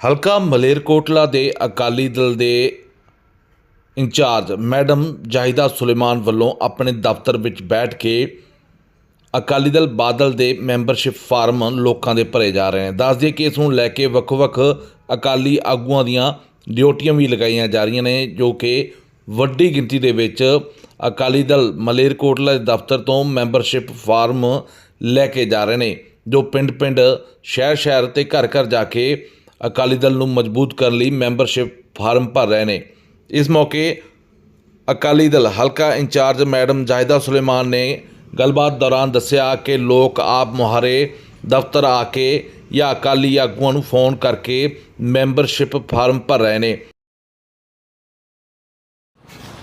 ਹਲਕਾ ਮਲੇਰਕੋਟਲਾ ਦੇ ਅਕਾਲੀ ਦਲ ਦੇ ਇੰਚਾਰਜ ਮੈਡਮ ਜਾਹਿਦਾ ਸੁਲੇਮਾਨ ਵੱਲੋਂ ਆਪਣੇ ਦਫ਼ਤਰ ਵਿੱਚ ਬੈਠ ਕੇ ਅਕਾਲੀ ਦਲ ਬਾਦਲ ਦੇ ਮੈਂਬਰਸ਼ਿਪ ਫਾਰਮ ਲੋਕਾਂ ਦੇ ਭਰੇ ਜਾ ਰਹੇ ਨੇ ਦੱਸ ਦਈਏ ਕਿ ਇਸ ਨੂੰ ਲੈ ਕੇ ਵੱਖ-ਵੱਖ ਅਕਾਲੀ ਆਗੂਆਂ ਦੀਆਂ ਡਿਊਟੀਆਂ ਵੀ ਲਗਾਈਆਂ ਜਾ ਰਹੀਆਂ ਨੇ, ਜੋ ਕਿ ਵੱਡੀ ਗਿਣਤੀ ਦੇ ਵਿੱਚ ਅਕਾਲੀ ਦਲ ਮਲੇਰਕੋਟਲਾ ਦੇ ਦਫ਼ਤਰ ਤੋਂ ਮੈਂਬਰਸ਼ਿਪ ਫਾਰਮ ਲੈ ਕੇ ਜਾ ਰਹੇ ਨੇ, ਜੋ ਪਿੰਡ-ਪਿੰਡ, ਸ਼ਹਿਰ-ਸ਼ਹਿਰ ਤੇ ਘਰ-ਘਰ ਜਾ ਕੇ ਅਕਾਲੀ ਦਲ ਨੂੰ ਮਜ਼ਬੂਤ ਕਰਨ ਲਈ ਮੈਂਬਰਸ਼ਿਪ ਫਾਰਮ ਭਰ ਰਹੇ ਨੇ। ਇਸ ਮੌਕੇ ਅਕਾਲੀ ਦਲ ਹਲਕਾ ਇੰਚਾਰਜ ਮੈਡਮ ਜਾਇਦਾ ਸੁਲੇਮਾਨ ਨੇ ਗੱਲਬਾਤ ਦੌਰਾਨ ਦੱਸਿਆ ਕਿ ਲੋਕ ਆਪ ਮੁਹਾਰੇ ਦਫ਼ਤਰ ਆ ਕੇ ਜਾਂ ਅਕਾਲੀ ਆਗੂਆਂ ਨੂੰ ਫੋਨ ਕਰਕੇ ਮੈਂਬਰਸ਼ਿਪ ਫਾਰਮ ਭਰ ਰਹੇ ਨੇ।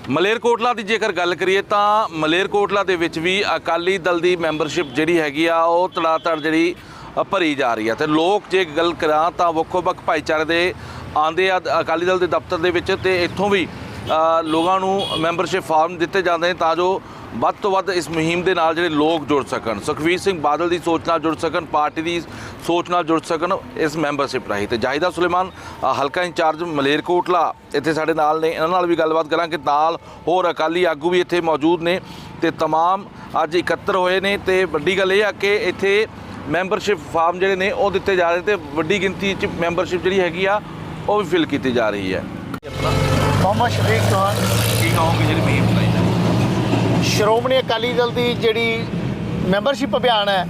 ਮਲੇਰਕੋਟਲਾ ਦੀ ਜੇਕਰ ਗੱਲ ਕਰੀਏ ਤਾਂ ਮਲੇਰਕੋਟਲਾ ਦੇ ਵਿੱਚ ਵੀ ਅਕਾਲੀ ਦਲ ਦੀ ਮੈਂਬਰਸ਼ਿਪ ਜਿਹੜੀ ਹੈਗੀ ਆ, ਉਹ ਤੜਾਤੜ ਜਿਹੜੀ ਭਰੀ ਜਾ ਰਹੀ ਹੈ ਤੇ ਲੋਕ ਜੇ ਗੱਲ ਕਰਾਂ ਤਾਂ ਵੱਖੋ ਵੱਖ ਭਾਈਚਾਰੇ ਦੇ ਆਂਦੇ ਆ ਅਕਾਲੀ ਦਲ ਦੇ ਦਫ਼ਤਰ ਦੇ ਵਿੱਚ ਤੇ ਇੱਥੋਂ ਵੀ ਅ, ਲੋਕਾਂ ਨੂੰ ਮੈਂਬਰਸ਼ਿਪ ਫਾਰਮ ਦਿੱਤੇ ਜਾਂਦੇ ਨੇ ਤਾਂ ਜੋ ਵੱਧ ਤੋਂ ਵੱਧ ਇਸ ਮੁਹਿੰਮ ਦੇ ਨਾਲ ਜਿਹੜੇ ਲੋਕ ਜੁੜ ਸਕਣ ਸੁਖਵੀਰ ਸਿੰਘ ਬਾਦਲ ਦੀ ਸੋਚ ਨਾਲ ਜੁੜ ਸਕਣ ਪਾਰਟੀ ਦੀ ਸੋਚ ਨਾਲ ਜੁੜ ਸਕਣ ਇਸ ਮੈਂਬਰਸ਼ਿਪ ਰਾਹੀਂ ਤੇ ਜਾਹਿਦਾ ਸੁਲੇਮਾਨ ਅ, ਹਲਕਾ ਇੰਚਾਰਜ ਮਲੇਰਕੋਟਲਾ ਇੱਥੇ ਸਾਡੇ ਨਾਲ ਨੇ ਇਹਨਾਂ ਨਾਲ ਵੀ ਗੱਲਬਾਤ ਕਰਾਂਗੇ ਨਾਲ ਹੋਰ ਅਕਾਲੀ ਆਗੂ ਵੀ ਇੱਥੇ ਮੌਜੂਦ ਨੇ ਤੇ तमाम ਅੱਜ ਇਕੱਤਰ ਹੋਏ ਨੇ ਤੇ ਵੱਡੀ ਗੱਲ ਇਹ ਆ ਕਿ ਇੱਥੇ ਮੈਂਬਰਸ਼ਿਪ ਫਾਰਮ ਜਿਹੜੇ ਨੇ ਉਹ ਦਿੱਤੇ ਜਾ ਰਹੇ ਤੇ ਵੱਡੀ ਗਿਣਤੀ 'ਚ ਮੈਂਬਰਸ਼ਿਪ ਜਿਹੜੀ ਹੈਗੀ ਆ ਉਹ ਵੀ ਫਿਲ ਕੀਤੀ ਜਾ ਰਹੀ ਹੈ। ਮੁਹੰਮਦ ਸ਼ਫੀਕ ਖਾਨ ਕੀ ਕਹੋਗੇ ਜਿਹੜੀ ਮੁਹਿੰਮ ਚਲਾਈ ਸ਼੍ਰੋਮਣੀ ਅਕਾਲੀ ਦਲ ਦੀ ਜਿਹੜੀ ਮੈਂਬਰਸ਼ਿਪ ਅਭਿਆਨ ਹੈ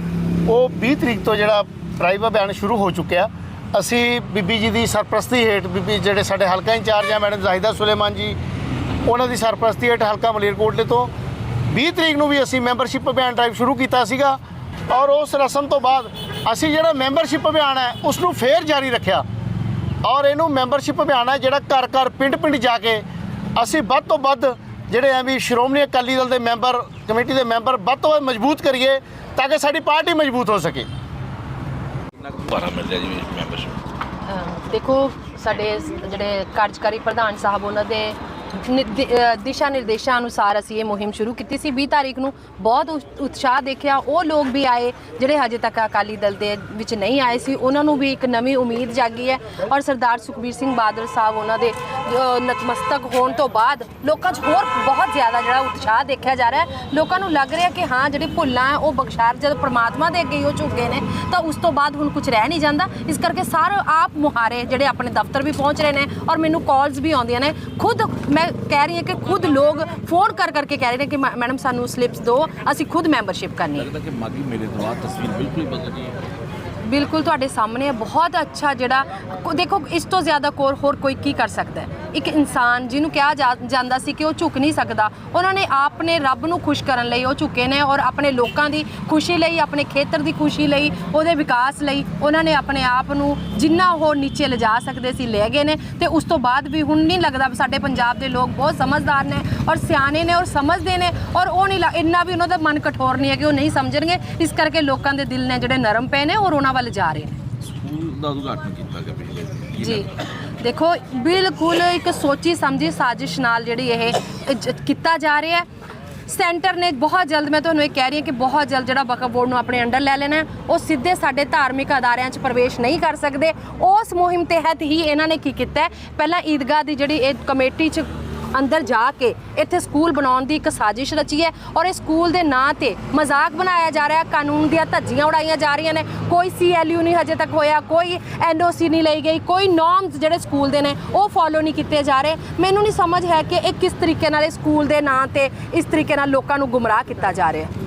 ਉਹ 20 ਤਰੀਕ ਤੋਂ ਜਿਹੜਾ ਪ੍ਰਾਈਵੇਟ ਅਭਿਆਨ ਸ਼ੁਰੂ ਹੋ ਚੁੱਕਿਆ। ਅਸੀਂ ਬੀਬੀ ਜੀ ਦੀ ਸਰਪ੍ਰਸਤੀ ਹੇਠ ਬੀਬੀ ਜਿਹੜੇ ਸਾਡੇ ਹਲਕਾ ਇੰਚਾਰਜ ਆ ਮੈਡਮ ਜ਼ਾਹਿਦਾ ਸੁਲੇਮਾਨ ਜੀ ਉਹਨਾਂ ਦੀ ਸਰਪ੍ਰਸਤੀ ਹੇਠ ਹਲਕਾ ਮਲੇਰਕੋਟਲੇ ਤੋਂ 20 ਤਰੀਕ ਨੂੰ ਵੀ ਅਸੀਂ ਮੈਂਬਰਸ਼ਿਪ ਅਭਿਆਨ ਡਰਾਈਵ ਸ਼ੁਰੂ ਕੀਤਾ ਸੀਗਾ। ਔਰ ਉਸ ਰਸਮ ਤੋਂ ਬਾਅਦ ਅਸੀਂ ਜਿਹੜਾ ਮੈਂਬਰਸ਼ਿਪ ਅਭਿਆਨ ਹੈ ਉਸ ਨੂੰ ਫੇਰ ਜਾਰੀ ਰੱਖਿਆ। ਔਰ ਇਹਨੂੰ ਮੈਂਬਰਸ਼ਿਪ ਅਭਿਆਨ ਹੈ ਜਿਹੜਾ ਘਰ ਘਰ ਪਿੰਡ ਪਿੰਡ ਜਾ ਕੇ ਅਸੀਂ ਵੱਧ ਤੋਂ ਵੱਧ ਜਿਹੜੇ ਆ ਵੀ ਸ਼੍ਰੋਮਣੀ ਅਕਾਲੀ ਦਲ ਦੇ ਮੈਂਬਰ ਕਮੇਟੀ ਦੇ ਮੈਂਬਰ ਵੱਧ ਤੋਂ ਵੱਧ ਮਜ਼ਬੂਤ ਕਰੀਏ ਤਾਂ ਕਿ ਸਾਡੀ ਪਾਰਟੀ ਮਜ਼ਬੂਤ ਹੋ ਸਕੇ। ਭਾਰਾ ਮਿਲ ਰਿਹਾ ਜੀ ਮੈਂਬਰਸ਼ਿਪ? ਦੇਖੋ ਸਾਡੇ ਜਿਹੜੇ ਕਾਰਜਕਾਰੀ ਪ੍ਰਧਾਨ ਸਾਹਿਬ ਉਹਨਾਂ ਦੇ ਦਿਸ਼ਾ ਨਿਰਦੇਸ਼ਾਂ ਅਨੁਸਾਰ ਅਸੀਂ ਇਹ ਮੁਹਿੰਮ ਸ਼ੁਰੂ ਕੀਤੀ ਸੀ। 20 ਤਾਰੀਖ ਨੂੰ ਬਹੁਤ ਉਤਸ਼ਾਹ ਦੇਖਿਆ। ਉਹ ਲੋਕ ਵੀ ਆਏ, ਜਿਹੜੇ ਹਜੇ ਤੱਕ ਅਕਾਲੀ ਦਲ ਦੇ ਵਿੱਚ ਨਹੀਂ ਆਏ ਸੀ, ਉਹਨਾਂ ਨੂੰ ਵੀ ਇੱਕ ਨਵੀਂ ਉਮੀਦ ਜਾਗੀ ਹੈ। ਔਰ ਸਰਦਾਰ ਸੁਖਬੀਰ ਸਿੰਘ ਬਾਦਲ ਸਾਹਿਬ ਉਹਨਾਂ ਦੇ ਨਤਮਸਤਕ ਹੋਣ ਤੋਂ ਬਾਅਦ ਲੋਕਾਂ 'ਚ ਹੋਰ ਬਹੁਤ ਜ਼ਿਆਦਾ ਜਿਹੜਾ ਉਤਸ਼ਾਹ ਦੇਖਿਆ ਜਾ ਰਿਹਾ ਹੈ। ਲੋਕਾਂ ਨੂੰ ਲੱਗ ਰਿਹਾ ਕਿ ਹਾਂ, ਜਿਹੜੀ ਭੁੱਲਾਂ ਹੈ, ਉਹ ਬਖਸ਼ਾਰ ਜਦ ਪ੍ਰਮਾਤਮਾ ਦੇ ਅੱਗੇ ਹੀ ਹੋ ਚੁੱਕੇ ਨੇ, ਤਾਂ ਉਸ ਤੋਂ ਬਾਅਦ ਹੁਣ ਕੁਝ ਰਹਿ ਨਹੀਂ ਜਾਂਦਾ। ਇਸ ਕਰਕੇ ਸਾਰੇ ਆਪ ਮੁਹਾਰੇ ਜਿਹੜੇ ਆਪਣੇ ਦਫ਼ਤਰ ਵੀ ਪਹੁੰਚ ਰਹੇ ਨੇ ਔਰ ਮੈਨੂੰ ਕਾਲਸ ਵੀ ਆਉਂਦੀਆਂ ਨੇ। ਖੁਦ ਮੈਂ ਕਹਿ ਰਹੀ ਹਾਂ ਕਿ ਖੁਦ ਲੋਕ ਫੋਨ ਕਰ ਕਰਕੇ ਕਹਿ ਰਹੇ ਨੇ ਕਿ ਮੈਡਮ ਸਾਨੂੰ ਸਲਿੱਪਸ ਦਿਓ ਅਸੀਂ ਖੁਦ ਮੈਂਬਰਸ਼ਿਪ ਕਰਨੀ ਹੈ। ਲੱਗਦਾ ਕਿ ਮਾਗੀ ਮੇਲੇ ਤੋਂ ਬਾਅਦ ਤਸਵੀਰ ਬਿਲਕੁਲ ਬਦਲ ਗਈ ਹੈ। ਬਿਲਕੁਲ ਤੁਹਾਡੇ ਸਾਹਮਣੇ ਹੈ। ਬਹੁਤ ਅੱਛਾ ਜਿਹੜਾ ਦੇਖੋ ਇਸ ਤੋਂ ਜ਼ਿਆਦਾ ਕੋਰ ਹੋਰ ਕੋਈ ਕੀ ਕਰ ਸਕਦਾ ਹੈ? ਇੱਕ ਇਨਸਾਨ ਜਿਹਨੂੰ ਕਿਹਾ ਜਾ- ਜਾਂਦਾ ਸੀ ਕਿ ਉਹ ਝੁਕ ਨਹੀਂ ਸਕਦਾ। ਉਹਨਾਂ ਨੇ ਆਪਣੇ ਰੱਬ ਨੂੰ ਖੁਸ਼ ਕਰਨ ਲਈ ਉਹ ਝੁਕੇ ਨੇ ਔਰ ਆਪਣੇ ਲੋਕਾਂ ਦੀ ਖੁਸ਼ੀ ਲਈ, ਆਪਣੇ ਖੇਤਰ ਦੀ ਖੁਸ਼ੀ ਲਈ, ਉਹਦੇ ਵਿਕਾਸ ਲਈ ਉਹਨਾਂ ਨੇ ਆਪਣੇ ਆਪ ਨੂੰ ਜਿੰਨਾ ਉਹ ਨੀਚੇ ਲਿਜਾ ਸਕਦੇ ਸੀ, ਲੈ ਗਏ ਨੇ। ਤੇ ਉਸ ਤੋਂ ਬਾਅਦ ਵੀ ਹੁਣ ਨਹੀਂ ਲੱਗਦਾ ਵੀ ਸਾਡੇ ਪੰਜਾਬ ਦੇ ਲੋਕ ਬਹੁਤ ਸਮਝਦਾਰ ਨੇ ਔਰ ਸਿਆਣੇ ਨੇ ਔਰ ਸਮਝਦੇ ਨੇ ਔਰ ਉਹ ਨਹੀਂ ਲ- ਇੰਨਾ ਵੀ ਉਹਨਾਂ ਦਾ ਮਨ ਕਠੋਰ ਨਹੀਂ ਹੈ ਕਿ ਉਹ ਨਹੀਂ ਸਮਝਣਗੇ। ਇਸ ਕਰਕੇ ਲੋਕਾਂ ਦੇ ਦਿਲ ਨੇ ਜਿਹੜੇ ਨਰਮ ਪਏ ਨੇ ਔਰ ਉਹਨਾਂ ਵੱਲ ਜਾ ਰਹੇ ਨੇ। ਸਕੂਲ ਦਾ ਉਦਘਾਟਨ ਕੀਤਾ ਗਿਆ ਪਿਛਲੇ ਦਿਨ। ਜੀ। ਦੇਖੋ, ਬਿਲਕੁਲ ਇੱਕ ਸੋਚੀ ਸਮਝੀ ਸਾਜ਼ਿਸ਼ ਨਾਲ ਜਿਹੜੀ ਇਹ ਜ- ਕੀਤਾ ਜਾ ਰਿਹਾ ਹੈ। ਸੈਂਟਰ ਨੇ ਬਹੁਤ ਜਲਦ, ਮੈਂ ਤੁਹਾਨੂੰ ਇਹ ਕਹਿ ਰਹੀ ਹਾਂ ਕਿ ਬਹੁਤ ਜਲਦ ਜਿਹੜਾ ਵਕਫ ਬੋਰਡ ਨੂੰ ਆਪਣੇ ਅੰਡਰ ਲੈ ਲੈਣਾ ਹੈ। ਉਹ ਸਿੱਧੇ ਸਾਡੇ ਧਾਰਮਿਕ ਅਦਾਰਿਆਂ 'ਚ ਪ੍ਰਵੇਸ਼ ਨਹੀਂ ਕਰ ਸਕਦੇ। ਉਸ ਮੁਹਿੰਮ ਤਹਿਤ ਹੀ ਇਹਨਾਂ ਨੇ ਕੀ ਕੀਤਾ ਹੈ? ਪਹਿਲਾਂ ਈਦਗਾਹ ਦੀ ਜਿਹੜੀ ਇਹ ਕਮੇਟੀ 'ਚ ਅੰਦਰ ਜਾ ਕੇ ਇੱਥੇ ਸਕੂਲ ਬਣਾਉਣ ਦੀ ਇੱਕ ਸਾਜ਼ਿਸ਼ ਰਚੀ ਹੈ ਔਰ ਇਹ ਸਕੂਲ ਦੇ ਨਾਂ ਤੇ ਮਜ਼ਾਕ ਬਣਾਇਆ ਜਾ ਰਿਹਾ ਹੈ। ਕਾਨੂੰਨ ਦੀਆਂ ਧੱਜੀਆਂ ਉਡਾਈਆਂ ਜਾ ਰਹੀਆਂ ਨੇ। ਕੋਈ ਸੀਐਲਯੂ ਨਹੀਂ ਹਜੇ ਤੱਕ ਹੋਇਆ, ਕੋਈ ਐਨਓਸੀ ਨਹੀਂ ਲਈ ਗਈ, ਕੋਈ ਨੋਰਮਸ ਜਿਹੜੇ ਸਕੂਲ ਦੇ ਨੇ ਉਹ ਫੋਲੋ ਨਹੀਂ ਕੀਤੇ ਜਾ ਰਹੇ। ਮੈਨੂੰ ਨਹੀਂ ਸਮਝ ਹੈ ਕਿ ਇਹ ਕਿਸ ਤਰੀਕੇ ਨਾਲ ਇਹ ਸਕੂਲ ਦੇ ਨਾਂ ਤੇ ਇਸ ਤਰੀਕੇ ਨਾਲ ਲੋਕਾਂ ਨੂੰ ਗੁੰਮਰਾਹ ਕੀਤਾ ਜਾ ਰਿਹਾ ਹੈ।